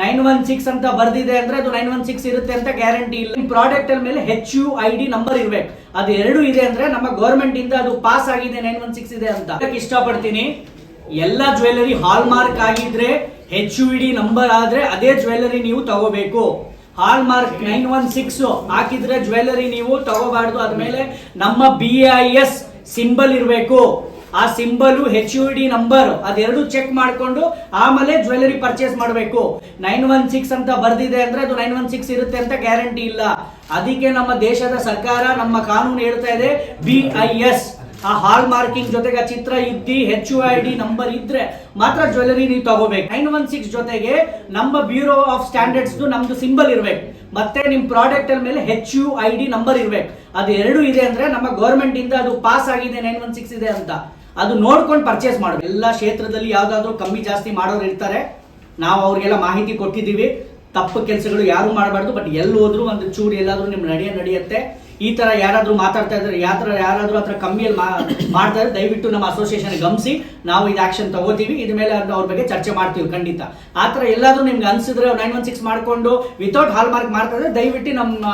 Nine one six ಅಂತ ಬರ್ದಿದೆ ಅಂದ್ರೆ ಅದು ನೈನ್ ಒನ್ ಸಿಕ್ಸ್ ಇರುತ್ತೆ ಅಂತ ಗ್ಯಾರಂಟಿ ಇಲ್ಲ. ಪ್ರಾಡಕ್ಟ್ ಅಲ್ಲಿ ಮೇಲೆ H U I D number ಇರ್ಬೇಕು. ಅದು ಎರಡು ಇದೆ ಅಂದ್ರೆ ನಮ್ಮ ಗೌರ್ಮೆಂಟ್ ಇಂದ ಅದು ಪಾಸ್ ಆಗಿದೆ, ನೈನ್ ಒನ್ ಸಿಕ್ಸ್ ಇದೆ ಅಂತ. ಅದಕ್ಕೆ ಇಷ್ಟಪಡ್ತೀನಿ. ಎಲ್ಲ ಜ್ಯುವೆಲ್ಲರಿ ಹಾಲ್ ಮಾರ್ಕ್ ಆಗಿದ್ರೆ ಹೆಚ್ ಯು ಡಿ ನಂಬರ್ ಆದ್ರೆ ಅದೇ ಜ್ಯುವೆಲ್ಲರಿ ನೀವು ತಗೋಬೇಕು. Hallmark nine one six ಹಾಕಿದ್ರೆ ಜ್ಯುವೆಲ್ಲರಿ ನೀವು ತಗೋಬಾರ್ದು. ಅದ್ಮೇಲೆ ನಮ್ಮ ಬಿ ಐ ಎಸ್ ಸಿಂಬಲ್ ಇರಬೇಕು. ಆ symbol H U D number ಅದೆರಡು ಚೆಕ್ ಮಾಡ್ಕೊಂಡು ಆಮೇಲೆ ಜ್ಯುವೆಲರಿ ಪರ್ಚೇಸ್ ಮಾಡಬೇಕು. ನೈನ್ ಒನ್ ಸಿಕ್ಸ್ ಅಂತ ಬರ್ದಿದೆ ಅಂದ್ರೆ ಅದು ನೈನ್ ಒನ್ ಸಿಕ್ಸ್ ಇರುತ್ತೆ ಅಂತ ಗ್ಯಾರಂಟಿ ಇಲ್ಲ. ಅದಕ್ಕೆ ನಮ್ಮ ದೇಶದ ಸರ್ಕಾರ ನಮ್ಮ ಕಾನೂನು ಹೇಳ್ತಾ ಇದೆ ಬಿ ಐ ಎಸ್ ಆ ಹಾಲ್ ಮಾರ್ಕಿಂಗ್ ಜೊತೆಗೆ ಚಿತ್ರ ಇದ್ದಿ H U I D number ಇದ್ರೆ ಮಾತ್ರ ಜ್ಯುವೆಲರಿ ನೀವು ತಗೋಬೇಕು. ನೈನ್ ಒನ್ ಸಿಕ್ಸ್ ಜೊತೆಗೆ ನಮ್ಮ ಬ್ಯೂರೋ ಆಫ್ ಸ್ಟ್ಯಾಂಡರ್ಡ್ಸ್ ನಮ್ದು ಸಿಂಬಲ್ ಇರ್ಬೇಕು. ಮತ್ತೆ ನಿಮ್ ಪ್ರಾಡಕ್ಟ್ ಮೇಲೆ H U I D number ಇರ್ಬೇಕು. ಅದು ಎರಡು ಇದೆ ಅಂದ್ರೆ ನಮ್ಮ ಗೌರ್ಮೆಂಟ್ ಇಂದ ಅದು ಪಾಸ್ ಆಗಿದೆ ನೈನ್ ಒನ್ ಸಿಕ್ಸ್ ಇದೆ ಅಂತ. ಅದು ನೋಡ್ಕೊಂಡು ಪರ್ಚೇಸ್ ಮಾಡಬೇಕು ಎಲ್ಲ ಕ್ಷೇತ್ರದಲ್ಲಿ ಯಾವ್ದಾದ್ರು ಕಮ್ಮಿ ಜಾಸ್ತಿ ಮಾಡೋರು ಇರ್ತಾರೆ. ನಾವು ಅವ್ರಿಗೆಲ್ಲ ಮಾಹಿತಿ ಕೊಟ್ಟಿದ್ದೀವಿ. ತಪ್ಪು ಕೆಲಸಗಳು ಯಾರು ಮಾಡಬಾರ್ದು ಬಟ್ ಎಲ್ಲಿ ಹೋದ್ರು ಒಂದು ಚೂರು ಎಲ್ಲಾದ್ರೂ ನಿಮ್ ನಡೆಯ ನಡೆಯುತ್ತೆ. ಈ ತರ ಯಾರಾದ್ರೂ ಮಾತಾಡ್ತಾ ಇದ್ರೆ ಯಾತ್ರ ಯಾರಾದ್ರೂ ಹತ್ರ ಕಮ್ಮಿಯಲ್ಲಿ ಮಾಡ್ತಾ ಇದ್ರೆ ದಯವಿಟ್ಟು ನಮ್ಮ ಅಸೋಸಿಯೇಷನ್ ಗಮನಿಸಿ, ನಾವು ಇದು ಆಕ್ಷನ್ ತಗೋತೀವಿ. ಇದ್ರ ಮೇಲೆ ಅವ್ರ ಬಗ್ಗೆ ಚರ್ಚೆ ಮಾಡ್ತೀವಿ ಖಂಡಿತ. ಆ ಥರ ಎಲ್ಲಾದ್ರೂ ನಿಮ್ಗೆ ಅನ್ಸಿದ್ರೆ ನೈನ್ ಒನ್ ಸಿಕ್ಸ್ ಮಾಡ್ಕೊಂಡು ವಿತೌಟ್ ಹಾಲ್ ಮಾರ್ಕ್ ಮಾಡ್ತಾ ಇದ್ರೆ ದಯವಿಟ್ಟು ನಮ್ಮ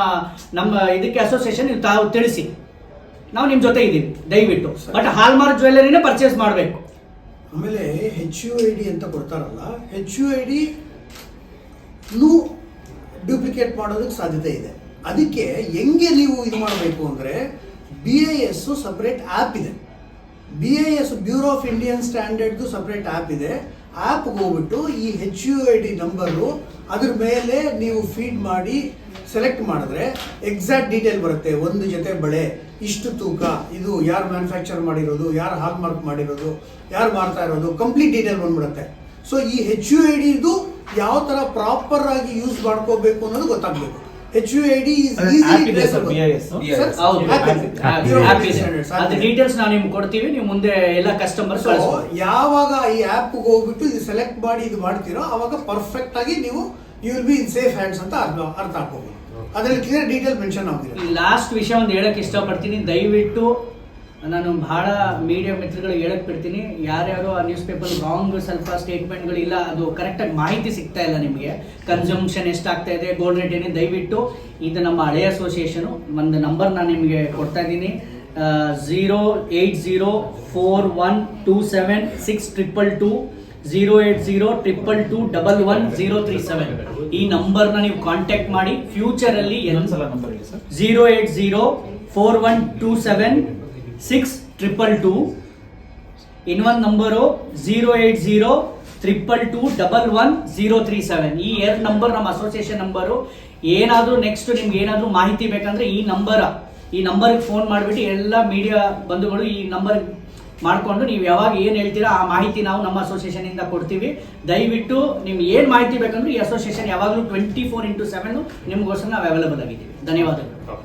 ನಮ್ಮ ಇದಕ್ಕೆ ಅಸೋಸಿಯೇಷನ್ ನೀವು ತಾವು ತಿಳಿಸಿ. ನಾವು ನಿಮ್ ಜೊತೆ ಇದ್ದೀವಿ, ದಯವಿಟ್ಟು. ಬಟ್ ಹಾಲ್ ಮಾರ್ಕ್ ಜ್ಯುವೆಲರಿನೇ ಪರ್ಚೇಸ್ ಮಾಡಬೇಕು. ಆಮೇಲೆ ಹೆಚ್ ಯು ಐ ಡಿ ಅಂತ ಕೊಡ್ತಾರಲ್ಲ H U I D duplicate ಮಾಡೋದಕ್ಕೆ ಸಾಧ್ಯತೆ ಇದೆ. ಅದಕ್ಕೆ ಹೆಂಗೆ ನೀವು ಇದು ಮಾಡಬೇಕು ಅಂದರೆ B I S separate app ಇದೆ. B I S bureau of Indian ಸ್ಟ್ಯಾಂಡರ್ಡ್ದು separate app ಇದೆ. ಆ್ಯಪ್ಗೆ ಹೋಗ್ಬಿಟ್ಟು ಈ H U I D number ಅದ್ರ ಮೇಲೆ ನೀವು ಫೀಡ್ ಮಾಡಿ ಸೆಲೆಕ್ಟ್ ಮಾಡಿದ್ರೆ ಎಕ್ಸಾಕ್ಟ್ ಡೀಟೇಲ್ ಬರುತ್ತೆ. ಒಂದು ಜೊತೆ ಬಳೆ, ಇಷ್ಟು ತೂಕ, ಇದು ಯಾರು ಮ್ಯಾನುಫ್ಯಾಕ್ಚರ್ ಮಾಡಿರೋದು, ಯಾರು ಹಾಲ್ ಮಾರ್ಕ್ ಮಾಡಿರೋದು, ಯಾರು ಮಾರ್ತಾ ಇರೋದು ಕಂಪ್ಲೀಟ್ ಡೀಟೇಲ್ ಬಂದ್ಬಿಡುತ್ತೆ. ಸೊ ಈ ಹೆಚ್ ಯು ಐ ಡಿದು ಯಾವ ಥರ ಪ್ರಾಪರ್ ಆಗಿ ಯೂಸ್ ಮಾಡ್ಕೋಬೇಕು ಅನ್ನೋದು ಗೊತ್ತಾಗಬೇಕು. ಹೆಚ್ ಯು ಐ ಡಿ ಅದು ಡೀಟೇಲ್ಸ್ ನಾವು ನಿಮ್ಗೆ ಕೊಡ್ತೀವಿ ನೀವು ಮುಂದೆ ಎಲ್ಲ ಕಸ್ಟಮರ್ಸ್ ಯಾವಾಗ ಈ ಆ್ಯಪ್ಗೆ ಹೋಗ್ಬಿಟ್ಟು ಇದು ಸೆಲೆಕ್ಟ್ ಮಾಡಿ ಇದು ಮಾಡ್ತೀರೋ ಅವಾಗ ಪರ್ಫೆಕ್ಟ್ ಆಗಿ ನೀವು you will be in safe hands ಅಂತ ಅರ್ಥ ಅರ್ಥ ಆಗ್ಬೋದು. ಅದರಲ್ಲಿ ಕ್ಲಿಯರ್ ಡೀಟೇಲ್ ಮೆನ್ಷನ್ ಈ ಲಾಸ್ಟ್ ವಿಷಯ ಒಂದು ಹೇಳಕ್ ಇಷ್ಟಪಡ್ತೀನಿ ದಯವಿಟ್ಟು ನಾನು ಬಹಳ ಮೀಡಿಯಾ ಮಿತ್ರಗಳಿಗೆ ಹೇಳಕ್ ಬಿಡ್ತೀನಿ. ಯಾರ್ಯಾರು ಆ ನ್ಯೂಸ್ ಪೇಪರ್ ರಾಂಗ್ ಸ್ವಲ್ಪ ಸ್ಟೇಟ್ಮೆಂಟ್ಗಳು ಇಲ್ಲ ಅದು ಕರೆಕ್ಟಾಗಿ ಮಾಹಿತಿ ಸಿಗ್ತಾ ಇಲ್ಲ ನಿಮಗೆ. ಕನ್ಸಂಪ್ಷನ್ ಎಷ್ಟಾಗ್ತಾ ಇದೆ ಗೋಲ್ಡ್ ರೇಟ್ ಏನೇ ದಯವಿಟ್ಟು ಇದು ನಮ್ಮ ಹಳೆಯ ಅಸೋಸಿಯೇಷನು ಒಂದು ನಂಬರ್ ನಾನು ನಿಮಗೆ ಕೊಡ್ತಾ ಇದ್ದೀನಿ. Zero eight zero four one two seven six triple two zero eight zero triple two double one zero three seven ಈ ನಂಬರ್ನ ನೀವು ಕಾಂಟ್ಯಾಕ್ಟ್ ಮಾಡಿ ಫ್ಯೂಚರಲ್ಲಿ ಇನ್ನೊಂದ್ಸಲ ನಂಬರ್ ಇದೆ sir zero eight zero four one two seven six triple two ಇನ್ನೊಂದು number zero eight zero triple two double one zero three seven ಈ ಎರಡು ನಂಬರ್ ನಮ್ಮ ಅಸೋಸಿಯೇಷನ್ ನಂಬರು ಏನಾದರೂ ನೆಕ್ಸ್ಟ್ ನಿಮ್ಗೆ ಏನಾದರೂ ಮಾಹಿತಿ ಬೇಕಂದ್ರೆ ಈ ನಂಬರ ಈ ನಂಬರ್ಗೆ ಫೋನ್ ಮಾಡಿಬಿಟ್ಟು ಎಲ್ಲ ಮೀಡಿಯಾ ಬಂಧುಗಳು ಈ ನಂಬರ್ ಮಾಡಿಕೊಂಡು ನೀವು ಯಾವಾಗ ಏನು ಹೇಳ್ತೀರಾ ಆ ಮಾಹಿತಿ ನಾವು ನಮ್ಮ ಅಸೋಸಿಯೇಷನಿಂದ ಕೊಡ್ತೀವಿ. ದಯವಿಟ್ಟು ನಿಮ್ಗೆ ಏನು ಮಾಹಿತಿ ಬೇಕಂದ್ರೆ ಈ ಅಸೋಸಿಯೇಷನ್ ಯಾವಾಗಲೂ ಟ್ವೆಂಟಿ ಫೋರ್ ಇಂಟು ಸೆವೆನ್ ನಿಮಗೋಸ್ಕರ ನಾವು ಅವೈಲೇಬಲ್ ಆಗಿದ್ದೀವಿ. ಧನ್ಯವಾದಗಳು.